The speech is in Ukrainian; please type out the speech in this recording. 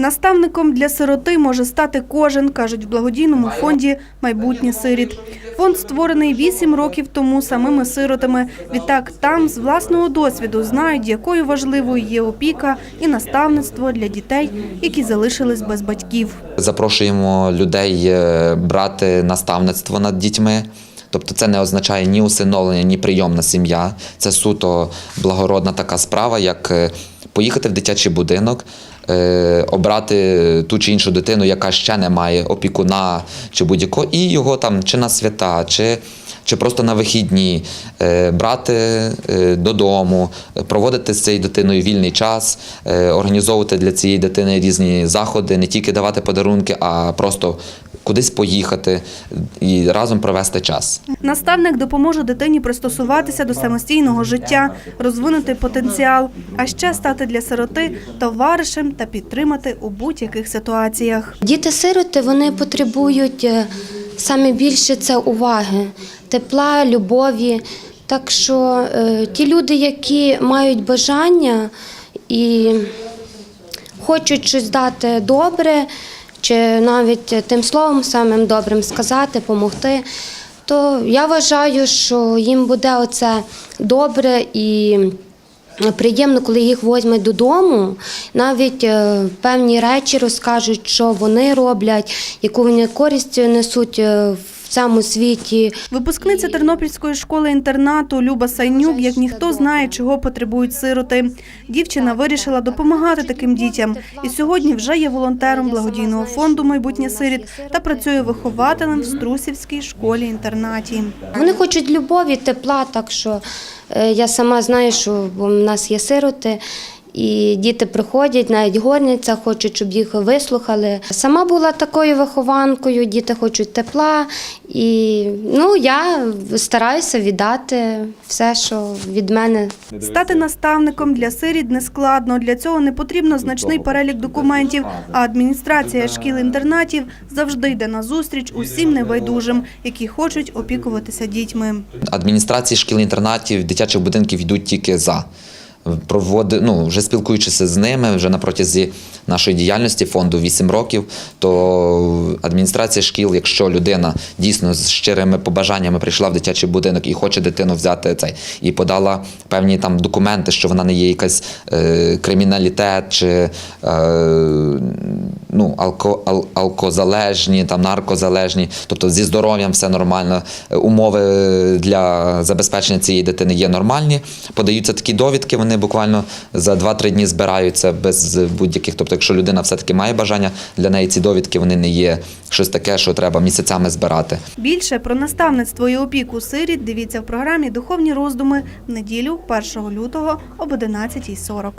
Наставником для сироти може стати кожен, кажуть в благодійному фонді Майбутнє сиріт. Фонд створений вісім років тому самими сиротами. Відтак там з власного досвіду знають, якою важливою є опіка і наставництво для дітей, які залишились без батьків. Запрошуємо людей е, брати наставництво над дітьми. Тобто це не означає ні усиновлення, ні прийомна сім'я. Це суто благородна така справа, як е, поїхати в дитячий будинок, е, обрати ту чи іншу дитину, яка ще не має опікуна чи будь-якого, і його там чи на свята, чи, чи просто на вихідні, е, брати е, додому, проводити з цією дитиною вільний час, організовувати для цієї дитини різні заходи, не тільки давати подарунки, а просто кудись поїхати і разом провести час. Наставник допоможе дитині пристосуватися до самостійного життя, розвинути потенціал, а ще стати для сироти товаришем та підтримати у будь-яких ситуаціях. Діти-сироти вони потребують е, саме більше це уваги, тепла, любові. Так що е, ті люди, які мають бажання і хочуть щось дати добре, чи навіть тим словом самим добрим сказати, допомогти, то я вважаю, що їм буде оце добре і. Приємно, коли їх возьмуть додому, навіть е, певні речі розкажуть, що вони роблять, яку вони користь несуть е, в цьому світі. Випускниця Тернопільської школи-інтернату Люба Сайнюк, як ніхто знає, чого потребують сироти. Дівчина вирішила допомагати таким дітям. І сьогодні вже є волонтером благодійного фонду Майбутнє сиріт та працює вихователем в Струсівській школі-інтернаті. Вони хочуть любові, тепла, так що е, я сама знаю, що в нас є сироти. І діти приходять, навіть горняться, хочуть, щоб їх вислухали. Сама була такою вихованкою, діти хочуть тепла. І ну, я стараюся віддати все, що від мене Стати наставником для сиріт не складно. Для цього не потрібно значний перелік документів. А адміністрація шкіл-інтернатів завжди йде на зустріч усім небайдужим, які хочуть опікуватися дітьми. Адміністрації шкіл-інтернатів, дитячих будинків йдуть тільки за. Проводи, ну, вже спілкуючися з ними вже на протязі нашої діяльності фонду 8 років, то адміністрація шкіл, якщо людина дійсно з щирими побажаннями прийшла в дитячий будинок і хоче дитину взяти цей, і подала певні там документи, що вона не є якась е, криміналітет чи е, ну, алко, ал, алкозалежні, там, наркозалежні, тобто зі здоров'ям все нормально, умови для забезпечення цієї дитини є нормальні. Подаються такі довідки, вони буквально за 2-3 дні збираються без будь-яких. Тобто, якщо людина все-таки має бажання, для неї ці довідки вони не є щось таке, що треба місяцями збирати. Більше про наставництво і опіку сиріт дивіться в програмі Духовні роздуми в неділю 1 лютого об 11.40.